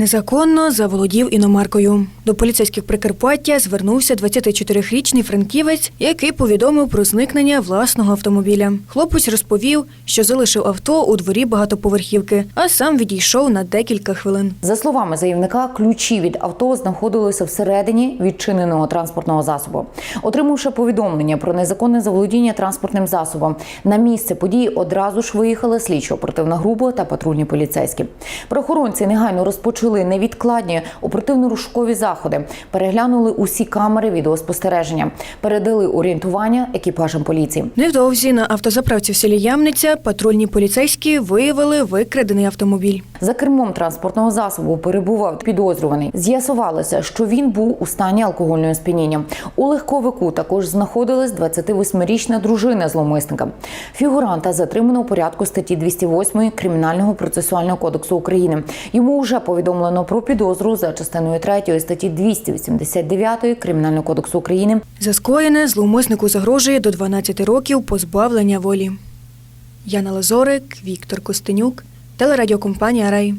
Незаконно заволодів іномаркою. До поліцейських Прикарпаття звернувся 24-річний франківець, який повідомив про зникнення власного автомобіля. Хлопець розповів, що залишив авто у дворі багатоповерхівки, а сам відійшов на декілька хвилин. За словами заявника, ключі від авто знаходилися всередині відчиненого транспортного засобу. Отримавши повідомлення про незаконне заволодіння транспортним засобом, на місце події одразу ж виїхали слідчо-оперативна група та патрульні поліцейські. Правоохоронці негайно розпочали невідкладні оперативно-рушкові заходи, переглянули усі камери відеоспостереження, передали орієнтування екіпажам поліції. Невдовзі на автозаправці в селі Ямниця патрульні поліцейські виявили викрадений автомобіль. За кермом транспортного засобу перебував підозрюваний. З'ясувалося, що він був у стані алкогольного сп'яніння. У легковику також знаходилась 28-річна дружина зловмисника. Фігуранта затримано у порядку статті 208 Кримінального процесуального кодексу України. Йому вже повідомлено про підозру за частиною 3 статті 289 Кримінального кодексу України За скоєне зловмиснику загрожує до 12 років позбавлення волі. Яна Лазорик, Віктор Костенюк, телерадіокомпанія Рай.